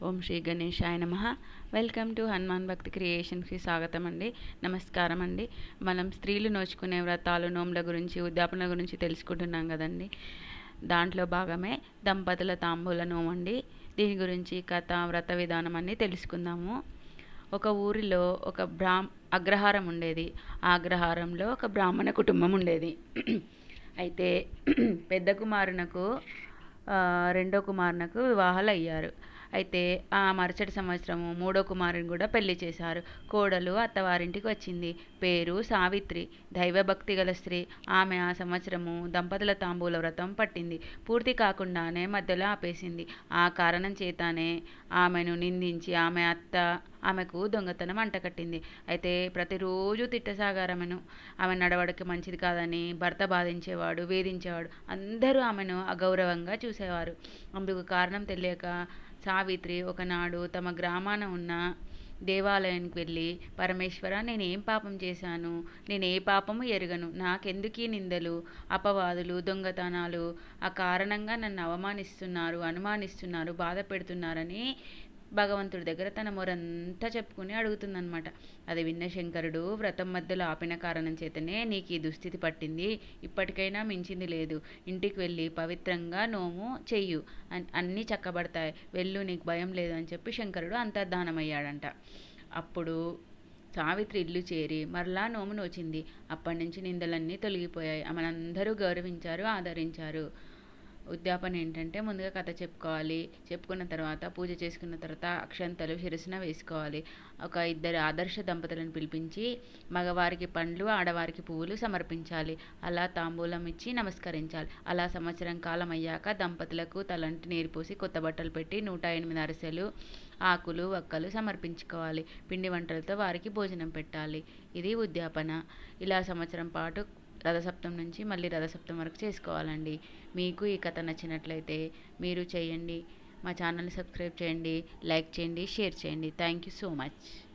ఓం శ్రీ గణేశాయ నమ. Welcome to Hanuman భక్తి క్రియేషన్కి స్వాగతం అండి నమస్కారం అండి మనం స్త్రీలు నోచుకునే వ్రతాలు నోముల గురించి ఉద్యాపన గురించి తెలుసుకుంటున్నాం కదండి. దాంట్లో భాగమే దంపతుల తాంబూల నోము అండి దీని గురించి కథ వ్రత విధానం అన్నీ తెలుసుకుందాము. ఒక ఊరిలో ఒక బ్రాహ్మ అగ్రహారం ఉండేది. ఆ అగ్రహారంలో ఒక బ్రాహ్మణ కుటుంబం ఉండేది. అయితే పెద్ద కుమారునకు రెండో కుమారునకు వివాహాలు అయ్యారు అయితే ఆ మరుసటి సంవత్సరము మూడో కుమారుని కూడా పెళ్ళి చేశారు. కోడలు అత్తవారింటికి వచ్చింది. పేరు సావిత్రి. దైవభక్తి గల స్త్రీ. ఆమె ఆ సంవత్సరము దంపతుల తాంబూల వ్రతం పట్టింది. పూర్తి కాకుండానే మధ్యలో ఆపేసింది. ఆ కారణం చేతానే ఆమెను నిందించి ఆమె అత్త ఆమెకు దొంగతనం అంటకట్టింది అయితే ప్రతిరోజు తిట్టసాగారమెను. ఆమె నడవడికి మంచిది కాదని భర్త బాధించేవాడు వేధించేవాడు అందరూ ఆమెను అగౌరవంగా చూసేవారు. అందుకు కారణం తెలియక సావిత్రి ఒకనాడు తమ గ్రామాన ఉన్న దేవాలయానికి వెళ్ళి పరమేశ్వర నేను ఏం పాపం చేశాను? నేను ఏ పాపము ఎరగను? నాకెందుకీ నిందలు అపవాదులు దొంగతనాలు? ఆ కారణంగా నన్ను అవమానిస్తున్నారు అనుమానిస్తున్నారు బాధ పెడుతున్నారని భగవంతుడి దగ్గర తన మొరంతా చెప్పుకుని అడుగుతుందనమాట అది విన్న శంకరుడు వ్రతం మధ్యలో ఆపిన కారణం చేతనే నీకు ఈ దుస్థితి పట్టింది. ఇప్పటికైనా మించింది లేదు. ఇంటికి వెళ్ళి పవిత్రంగా నోము చెయ్యు. అన్నీ చక్కబడతాయి. వెళ్ళు నీకు భయం లేదు అని చెప్పి శంకరుడు అంతర్ధానమయ్యాడంట. అప్పుడు సావిత్రి ఇల్లు చేరి మరలా నోము నోచింది. అప్పటి నుంచి నిందలన్నీ తొలగిపోయాయి. ఆమెనందరూ గౌరవించారు ఆదరించారు. ఉద్యాపన ఏంటంటే ముందుగా కథ చెప్పుకోవాలి. చెప్పుకున్న తర్వాత పూజ చేసుకున్న తర్వాత అక్షంతలు శిరసన వేసుకోవాలి. ఒక ఇద్దరు ఆదర్శ దంపతులను పిలిపించి మగవారికి పండ్లు ఆడవారికి పువ్వులు సమర్పించాలి. అలా తాంబూలం ఇచ్చి నమస్కరించాలి. అలా సంవత్సరం కాలం అయ్యాక దంపతులకు తలంటి నీరు పోసి కొత్త బట్టలు పెట్టి నూట ఎనిమిది అరిసెలు ఆకులు వక్కలు సమర్పించుకోవాలి. పిండి వంటలతో వారికి భోజనం పెట్టాలి. ఇది ఉద్యాపన. ఇలా సంవత్సరం పాటు రథసప్తం నుంచి మళ్ళీ రథసప్తం వరకు చేసుకోవాలండి. మీకు ఈ కథ నచ్చినట్లయితే మీరు చేయండి. మా ఛానల్ని సబ్స్క్రైబ్ చేయండి లైక్ చేయండి షేర్ చేయండి. Thank you so much.